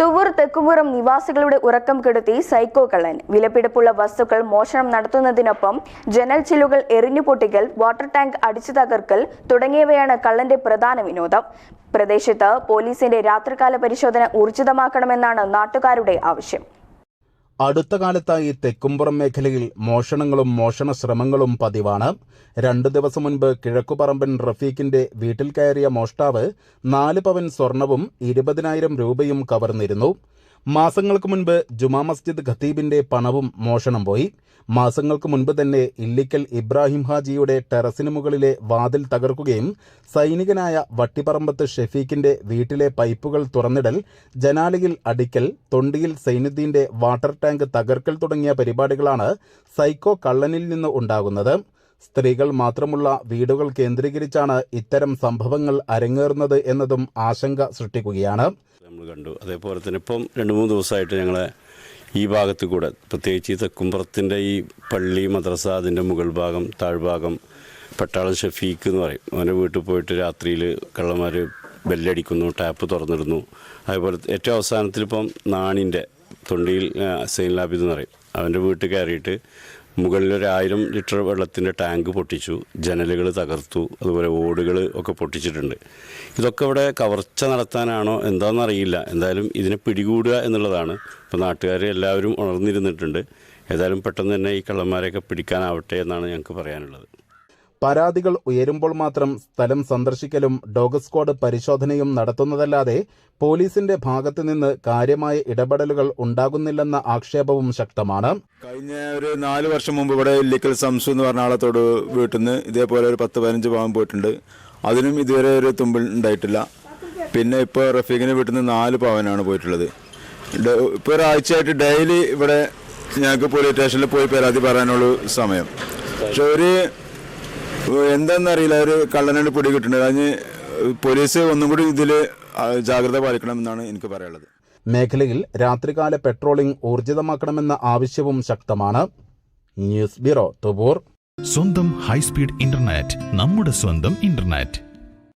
Thuvvur Thekkumuram നിവാസികളുടെ ഉറക്കം കെടുത്തി സൈക്കോ കള്ളൻ. വിലപിടിപ്പുള്ള വസ്തുക്കൾ മോഷണം നടത്തുന്നതിനൊപ്പം ജനൽ ചില്ലുകൾ എറിഞ്ഞു പൊട്ടിക്കൽ വാട്ടർ ടാങ്ക് അടിച്ചു തകർക്കൽ തുടങ്ങിയവയാണ് കള്ളന്റെ പ്രധാന വിനോദം. പ്രദേശത്ത് പോലീസിന്റെ രാത്രികാല പരിശോധന ഊർജിതമാക്കണമെന്നാണ് നാട്ടുകാരുടെ ആവശ്യം. അടുത്ത കാലത്തായി തെക്കുംപുറം മേഖലയിൽ മോഷണങ്ങളും മോഷണ ശ്രമങ്ങളും പതിവാണ്. രണ്ടു ദിവസം മുൻപ് കിഴക്കുപറമ്പൻ റഫീഖിന്റെ വീട്ടിൽ കയറിയ മോഷ്ടാവ് നാല് പവൻ സ്വർണവും ഇരുപതിനായിരം രൂപയും കവർന്നിരുന്നു. മാസങ്ങൾക്ക് മുൻപ് ജുമാ മസ്ജിദ് ഖത്തീബിന്റെ പണവും മോഷണം പോയി. മാസങ്ങൾക്ക് മുൻപ് തന്നെ ഇല്ലിക്കൽ ഇബ്രാഹിം ഹാജിയുടെ ടെറസിന് മുകളിലെ വാതിൽ തകർക്കുകയും സൈനികനായ വട്ടിപ്പറമ്പത്ത് ഷെഫീഖിന്റെ വീട്ടിലെ പൈപ്പുകൾ തുറന്നിടൽ ജനാലയിൽ അടിക്കൽ തൊണ്ടിയിൽ സൈനുദ്ദീന്റെ വാട്ടർ ടാങ്ക് തകർക്കൽ തുടങ്ങിയ പരിപാടികളാണ് സൈക്കോ കള്ളനിൽ നിന്ന് ഉണ്ടാകുന്നത്. സ്ത്രീകൾ മാത്രമുള്ള വീടുകൾ കേന്ദ്രീകരിച്ചാണ് ഇത്തരം സംഭവങ്ങൾ അരങ്ങേറുന്നത് എന്നതും ആശങ്ക സൃഷ്ടിക്കുകയാണ്. നമ്മൾ കണ്ടു. അതേപോലെ തന്നെ ഇപ്പം രണ്ട് മൂന്ന് ദിവസമായിട്ട് ഞങ്ങളെ ഈ ഭാഗത്ത് കൂടെ പ്രത്യേകിച്ച് ഈ തെക്കുംപുറത്തിന്റെ ഈ പള്ളി മദ്രസ അതിന്റെ മുകൾ ഭാഗം താഴ്ഭാഗം പട്ടാളം ഷഫീഖ് എന്ന് പറയും. അവന്റെ വീട്ടിൽ പോയിട്ട് രാത്രിയിൽ കള്ളന്മാർ ബെല്ലടിക്കുന്നു ടാപ്പ് തുറന്നിടുന്നു. അതേപോലെ ഏറ്റവും അവസാനത്തിൽ ഇപ്പം നാണിന്റെ തൊണ്ടിയിൽ സെയിൻ ലാബിദ് എന്ന് പറയും. അവന്റെ വീട്ടിൽ കയറിയിട്ട് മുകളിൽ ഒരു ആയിരം ലിറ്റർ വെള്ളത്തിന്റെ ടാങ്ക് പൊട്ടിച്ചു ജനലുകൾ തകർത്തു അതുപോലെ ഓടുകൾ ഒക്കെ പൊട്ടിച്ചിട്ടുണ്ട്. ഇതൊക്കെ ഇവിടെ കവർച്ച നടത്താനാണോ എന്താണെന്നറിയില്ല എന്തായാലും ഇതിനെ പിടികൂടുക എന്നുള്ളതാണ്. ഇപ്പോൾ നാട്ടുകാർ എല്ലാവരും ഉണർന്നിരുന്നിട്ടുണ്ട്. ഏതായാലും പെട്ടെന്ന് തന്നെ ഈ കള്ളന്മാരെയൊക്കെ പിടിക്കാനാവട്ടെ എന്നാണ് ഞങ്ങൾക്ക് പറയാനുള്ളത്. പരാതികൾ ഉയരുമ്പോൾ മാത്രം സ്ഥലം സന്ദർശിക്കലും ഡോഗ് സ്ക്വാഡ് പരിശോധനയും നടത്തുന്നതല്ലാതെ പോലീസിന്റെ ഭാഗത്തു നിന്ന് കാര്യമായ ഇടപെടലുകൾ ഉണ്ടാകുന്നില്ലെന്ന ആക്ഷേപവും ശക്തമാണ്. കഴിഞ്ഞ ഒരു നാല് വർഷം മുമ്പ് ഇവിടെ ലിക്കൽ സംസു എന്ന് പറഞ്ഞ ആളത്തോട് വീട്ടിൽ നിന്ന് ഇതേപോലെ ഒരു പത്ത് പതിനഞ്ച് പാവം പോയിട്ടുണ്ട്. അതിനും ഇതുവരെ ഒരു തുമ്പിൽ ഉണ്ടായിട്ടില്ല. പിന്നെ ഇപ്പോൾ റഫീഖിന് വീട്ടിൽ നിന്ന് നാല് പവനാണ് പോയിട്ടുള്ളത്. ഇപ്പോൾ ഒരാഴ്ചയായിട്ട് ഡെയിലി ഇവിടെ ഞങ്ങൾക്ക് പോലീസ് സ്റ്റേഷനിൽ പോയി പരാതി പറയാനുള്ള സമയം. പക്ഷെ ഒരു എന്താണെന്നറിയില്ല ഒരു കള്ളനാണ് പിടി കിട്ടുന്നത്. അതിന് പോലീസ് ഒന്നും കൂടി ഇതിൽ ജാഗ്രത പാലിക്കണമെന്നാണ് എനിക്ക് പറയാനുള്ളത്. മേഖലയിൽ രാത്രികാല പെട്രോളിംഗ് ഊർജിതമാക്കണമെന്ന ആവശ്യവും ശക്തമാണ്. News bureau Thuvvur. സ്വന്തം ഹൈസ്പീഡ് ഇന്റർനെറ്റ് നമ്മുടെ സ്വന്തം ഇന്റർനെറ്റ്